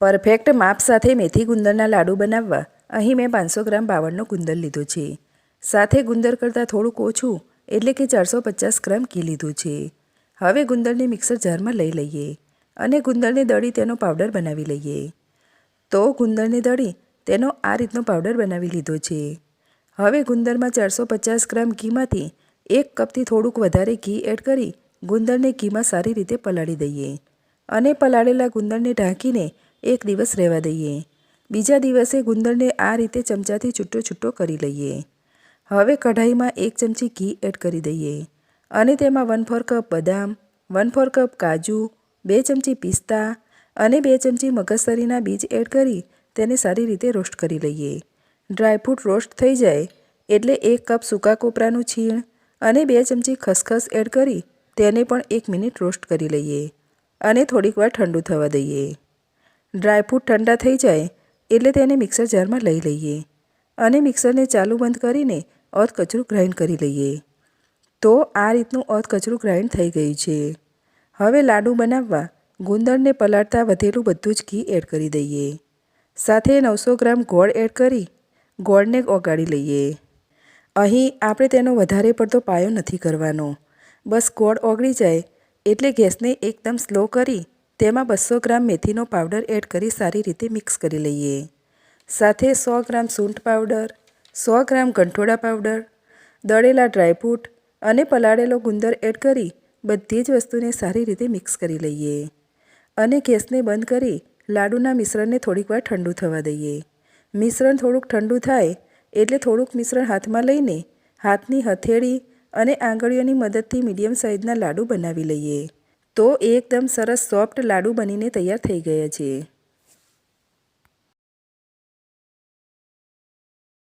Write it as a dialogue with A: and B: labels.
A: Perfect માપ સાથે મેથી ગુંદરના લાડુ બનાવવા. અહીં મેં પાંચસો ગ્રામ બાવળનો ગુંદર લીધો છે. સાથે ગુંદર કરતાં થોડુંક ઓછું, એટલે કે ચારસો પચાસ ગ્રામ ઘી લીધું છે. હવે ગુંદરને મિક્સર જારમાં લઈ લઈએ અને ગુંદરને દળી તેનો પાવડર બનાવી લઈએ. તો ગુંદરને દળી તેનો આ રીતનો પાવડર બનાવી લીધો છે. હવે ગુંદરમાં ચારસો પચાસ ગ્રામ ઘીમાંથી એક કપથી થોડુંક વધારે ઘી એડ કરી ગુંદરને ઘીમાં સારી રીતે પલાળી દઈએ અને પલાળેલા ગુંદરને ઢાંકીને એક દિવસ રહેવા દઈએ. બીજા દિવસે ગુંદરને આ રીતે ચમચાથી છૂટો છૂટો કરી લઈએ. હવે કઢાઈમાં એક ચમચી ઘી એડ કરી દઈએ અને તેમાં વન ફોર કપ બદામ વન ફોર કપ કાજુ, બે ચમચી પિસ્તા અને બે ચમચી મગજતરીના બીજ એડ કરી તેને સારી રીતે રોસ્ટ કરી લઈએ. ડ્રાયફ્રૂટ રોસ્ટ થઈ જાય એટલે એક કપ સૂકા કોપરાનું છીણ અને બે ચમચી ખસખસ એડ કરી તેને પણ એક મિનિટ રોસ્ટ કરી લઈએ અને થોડીક વાર ઠંડુ થવા દઈએ. ડ્રાયફ્રૂટ ઠંડા થઈ જાય એટલે તેને મિક્સર જારમાં લઈ લઈએ અને મિક્સરને ચાલુ બંધ કરીને અધ કચરું ગ્રાઇન્ડ કરી લઈએ. તો આ રીતનું અધ કચરું ગ્રાઇન્ડ થઈ ગયું છે. હવે લાડુ બનાવવા ગુંદરને પલાળતા વધેલું બધું જ ઘી એડ કરી દઈએ. સાથે નવસો ગ્રામ ગોળ એડ કરી ગોળને ઓગાળી લઈએ. અહીં આપણે તેનો વધારે પડતો પાયો નથી કરવાનો. બસ ગોળ ઓગળી જાય એટલે ગેસને એકદમ સ્લો કરી તેમાં બસો ગ્રામ મેથીનો પાવડર એડ કરી સારી રીતે મિક્સ કરી લઈએ. સાથે સો ગ્રામ સૂંઠ પાવડર, સો ગ્રામ ગંઠોડા પાવડર, દળેલા ડ્રાયફ્રૂટ અને પલાળેલો ગુંદર એડ કરી બધી જ વસ્તુને સારી રીતે મિક્સ કરી લઈએ. અને ગેસને બંધ કરી લાડુના મિશ્રણને થોડીક વાર ઠંડુ થવા દઈએ. મિશ્રણ થોડુંક ઠંડુ થાય એટલે થોડુંક મિશ્રણ હાથમાં લઈને હાથની હથેળી અને આંગળીઓની મદદથી મીડિયમ સાઇઝના લાડુ બનાવી લઈએ. તો એકદમ સરસ સોફ્ટ લાડુ બનીને તૈયાર થઈ ગયા છે